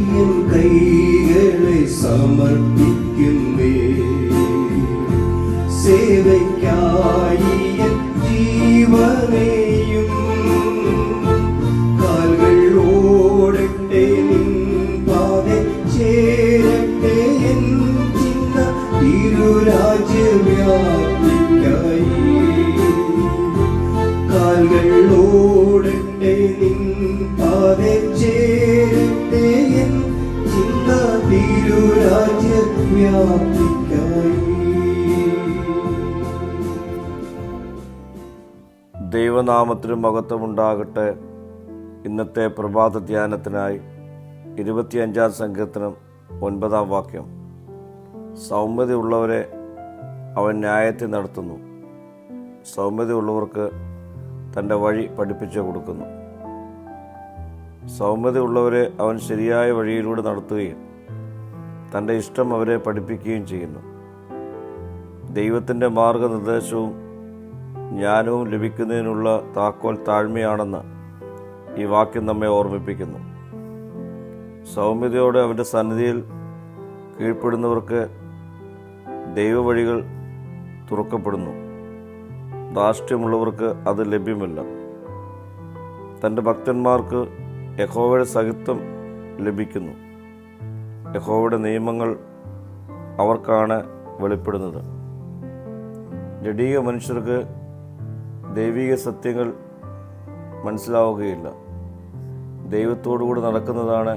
N കൈകളെ സമർപ്പിക്കുന്നേ സേവയ്ക്കായി ജീവനെയും കാൽകൾ ഓടട്ടെ നിൻ പാതെ ചേരട്ടെ N ചിന്ത തിരുരാജ്യവ്യാപ്തിക്കായി ദൈവനാമത്തിന് മഹത്വമുണ്ടാകട്ടെ. ഇന്നത്തെ പ്രഭാത ധ്യാനത്തിനായി ഇരുപത്തിയഞ്ചാം സംഘത്തിനും ഒൻപതാം വാക്യം. സൗമ്യതയുള്ളവരെ അവൻ ന്യായത്തെ നടത്തുന്നു. സൗമ്യതയുള്ളവർക്ക് തന്റെ വഴി പഠിപ്പിച്ചു കൊടുക്കുന്നു. സൗമ്യതയുള്ളവരെ അവൻ ശരിയായ വഴിയിലൂടെ നടത്തുകയും തന്റെ ഇഷ്ടം അവരെ പഠിപ്പിക്കുകയും ചെയ്യുന്നു. ദൈവത്തിന്റെ മാർഗനിർദ്ദേശവും ജ്ഞാനവും ലഭിക്കുന്നതിനുള്ള താക്കോൽ താഴ്മയാണെന്ന് ഈ വാക്യം നമ്മെ ഓർമ്മിപ്പിക്കുന്നു. സൗമ്യതയോടെ അവന്റെ സന്നിധിയിൽ കീഴ്പ്പെടുന്നവർക്ക് ദൈവവഴികൾ തുറക്കപ്പെടുന്നു. ധാർഷ്ട്യമുള്ളവർക്ക് അത് ലഭ്യമല്ല. തന്റെ ഭക്തന്മാർക്ക് യഹോവയുടെ സഹിത്വം ലഭിക്കുന്നു. യഹോവയുടെ നിയമങ്ങൾ അവർക്കാണ് വെളിപ്പെടുന്നത്. ജഡീക മനുഷ്യർക്ക് ദൈവിക സത്യങ്ങൾ മനസ്സിലാവുകയില്ല. ദൈവത്തോടുകൂടി നടക്കുന്നതാണ്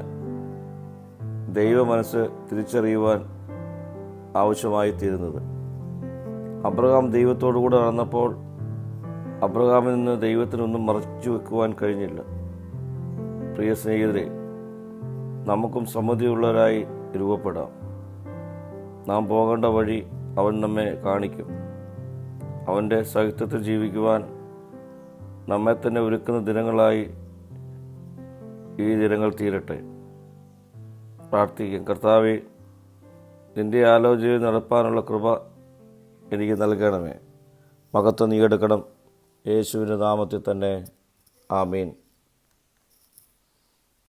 ദൈവ മനസ്സ് തിരിച്ചറിയുവാൻ ആവശ്യമായി തീരുന്നത് അബ്രഹാം ദൈവത്തോടുകൂടെ നടന്നപ്പോൾ അബ്രഹാമിൽ നിന്ന് ദൈവത്തിനൊന്നും മറച്ചു വെക്കുവാൻ കഴിഞ്ഞില്ല. പ്രിയ സ്നേഹിതരെ നമുക്കും സമ്മതിയുള്ളവരായി രൂപപ്പെടാം. നാം പോകേണ്ട വഴി അവൻ നമ്മെ കാണിക്കും. അവന്റെ സാഹിത്യത്തിൽ ജീവിക്കുവാൻ നമ്മെ തന്നെ ഒരുക്കുന്ന ദിനങ്ങളായി ഈ ദിനങ്ങൾ തീരട്ടെ. പ്രാർത്ഥിക്കും. കർത്താവെ നിന്റെ ആലോചനയിൽ നടപ്പാനുള്ള കൃപ എനിക്ക് നൽകണമേ. മകത്വം നീ എടുക്കണം. യേശുവിന്റെ നാമത്തിൽ തന്നെ. ആമീൻ.